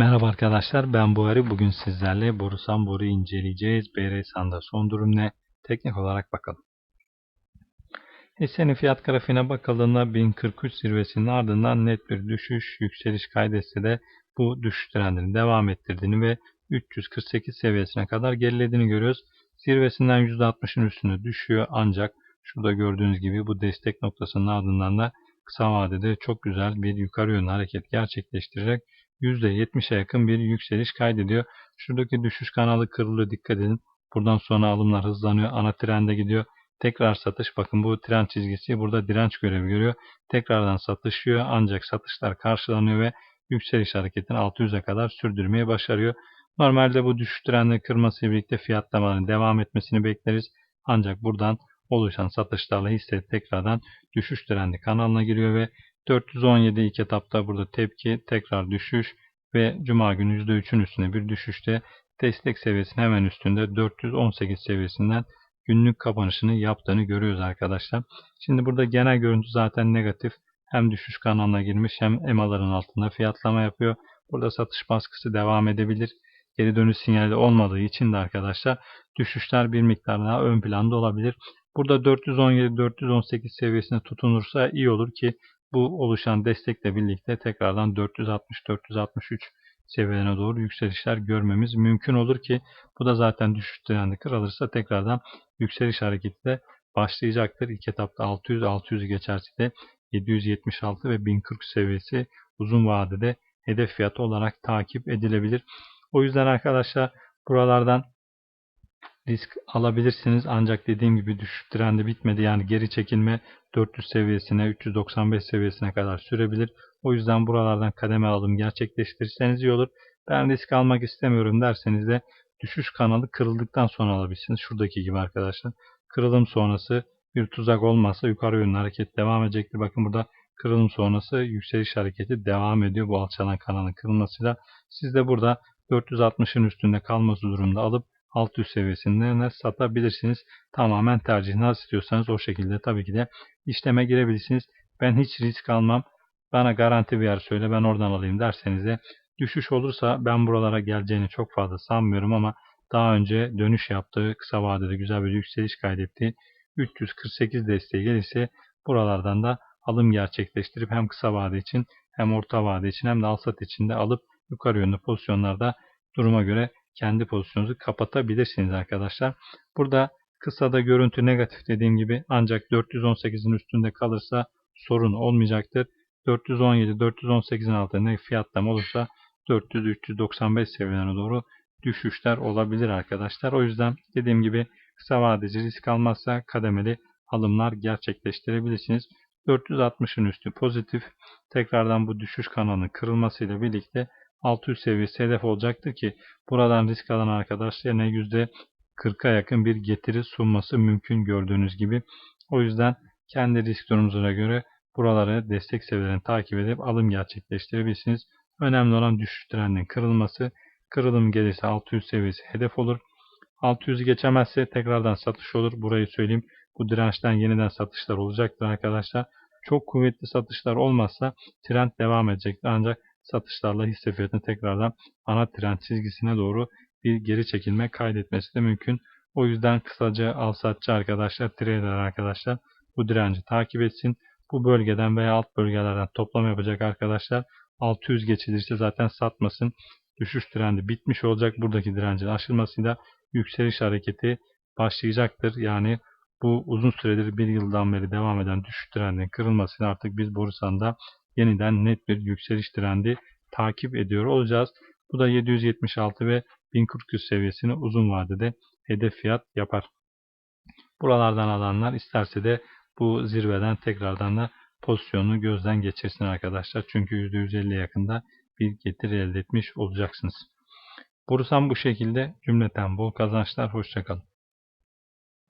Merhaba arkadaşlar ben Buhari. Bugün sizlerle Borusan Boru inceleyeceğiz. BR Sanda son durum ne? Teknik olarak bakalım. Hissenin fiyat grafiğine bakıldığında 1043 zirvesinin ardından net bir düşüş, yükseliş kaydetse de bu düşüş trendini devam ettirdiğini ve 348 seviyesine kadar gerilediğini görüyoruz. Zirvesinden %60'ın üstünde düşüyor ancak şurada gördüğünüz gibi bu destek noktasının ardından da kısa vadede çok güzel bir yukarı yönlü hareket gerçekleştirerek %70'e yakın bir yükseliş kaydediyor. Şuradaki düşüş kanalı kırılıyor dikkat edin. Buradan sonra alımlar hızlanıyor. Ana trende gidiyor. Tekrar satış. Bakın bu trend çizgisi burada direnç görevi görüyor. Tekrardan satışıyor ancak satışlar karşılanıyor ve yükseliş hareketini 600'e kadar sürdürmeye başarıyor. Normalde bu düşüş trendi kırması birlikte fiyatlamaların devam etmesini bekleriz. Ancak buradan oluşan satışlarla hisse tekrardan düşüş trendi kanalına giriyor ve 417 ilk etapta burada tepki tekrar düşüş ve Cuma günü %3'ün üstünde bir düşüşte destek seviyesinin hemen üstünde 418 seviyesinden günlük kapanışını yaptığını görüyoruz arkadaşlar. Şimdi burada genel görüntü zaten negatif. Hem düşüş kanalına girmiş hem EMA'ların altında fiyatlama yapıyor. Burada satış baskısı devam edebilir. Geri dönüş sinyali olmadığı için de arkadaşlar düşüşler bir miktar daha ön planda olabilir. Burada 417-418 seviyesine tutunursa iyi olur ki bu oluşan destekle birlikte tekrardan 460-463 seviyelerine doğru yükselişler görmemiz mümkün olur ki bu da zaten düşüş trendi kırılırsa tekrardan yükseliş hareketi de başlayacaktır. İlk etapta 600-600'ü geçerse de 776 ve 1040 seviyesi uzun vadede hedef fiyatı olarak takip edilebilir. O yüzden arkadaşlar buralardan risk alabilirsiniz. Ancak dediğim gibi düşüş trendi bitmedi. Yani geri çekilme 400 seviyesine 395 seviyesine kadar sürebilir. O yüzden buralardan kademe alım gerçekleştirirseniz iyi olur. Ben risk almak istemiyorum derseniz de düşüş kanalı kırıldıktan sonra alabilirsiniz. Şuradaki gibi arkadaşlar. Kırılım sonrası bir tuzak olmazsa yukarı yönlü hareket devam edecektir. Bakın burada kırılım sonrası yükseliş hareketi devam ediyor. Bu alçalan kanalın kırılmasıyla. Siz de burada 460'ın üstünde kalması durumda alıp 600 seviyesinde satabilirsiniz. Tamamen tercih. Nasıl istiyorsanız o şekilde tabii ki de işleme girebilirsiniz. Ben hiç risk almam. Bana garanti bir yer söyle ben oradan alayım derseniz de düşüş olursa ben buralara geleceğini çok fazla sanmıyorum ama daha önce dönüş yaptığı kısa vadede güzel bir yükseliş kaydetti. 348 desteği gelirse buralardan da alım gerçekleştirip hem kısa vade için hem orta vade için hem de alsat için de alıp yukarı yönlü pozisyonlarda duruma göre kendi pozisyonunuzu kapatabilirsiniz arkadaşlar. Burada kısada görüntü negatif dediğim gibi ancak 418'in üstünde kalırsa sorun olmayacaktır. 417-418'in altında fiyatlama olursa 400-395 seviyelerine doğru düşüşler olabilir arkadaşlar. O yüzden dediğim gibi kısa vadeci risk almazsa kademeli alımlar gerçekleştirebilirsiniz. 460'ın üstü pozitif. Tekrardan bu düşüş kanalının kırılmasıyla birlikte 600 seviyesi hedef olacaktır ki buradan risk alan arkadaşlarına %40'a yakın bir getiri sunması mümkün gördüğünüz gibi. O yüzden kendi risk durumunuza göre buraları destek seviyelerini takip edip alım gerçekleştirebilirsiniz. Önemli olan düşüş trendinin kırılması. Kırılım gelirse 600 seviyesi hedef olur. 600'ü geçemezse tekrardan satış olur. Burayı söyleyeyim. Bu dirençten yeniden satışlar olacaktır arkadaşlar. Çok kuvvetli satışlar olmazsa trend devam edecektir. Ancak satışlarla hisse fiyatını tekrardan ana trend çizgisine doğru bir geri çekilme kaydetmesi de mümkün. O yüzden kısaca al satçı arkadaşlar, trader arkadaşlar bu direnci takip etsin. Bu bölgeden veya alt bölgelerden toplam yapacak arkadaşlar 600 geçilirse zaten satmasın. Düşüş trendi bitmiş olacak. Buradaki direncin aşılmasıyla yükseliş hareketi başlayacaktır. Yani bu uzun süredir bir yıldan beri devam eden düşüş trendinin kırılmasıyla artık biz borsanda yeniden net bir yükseliş trendi takip ediyor olacağız. Bu da 776 ve 1400 seviyesini uzun vadede hedef fiyat yapar. Buralardan alanlar isterse de bu zirveden tekrardan da pozisyonunu gözden geçirsin arkadaşlar. Çünkü %150 yakında bir getiri elde etmiş olacaksınız. Borsam bu şekilde cümleten bol kazançlar. Hoşçakalın.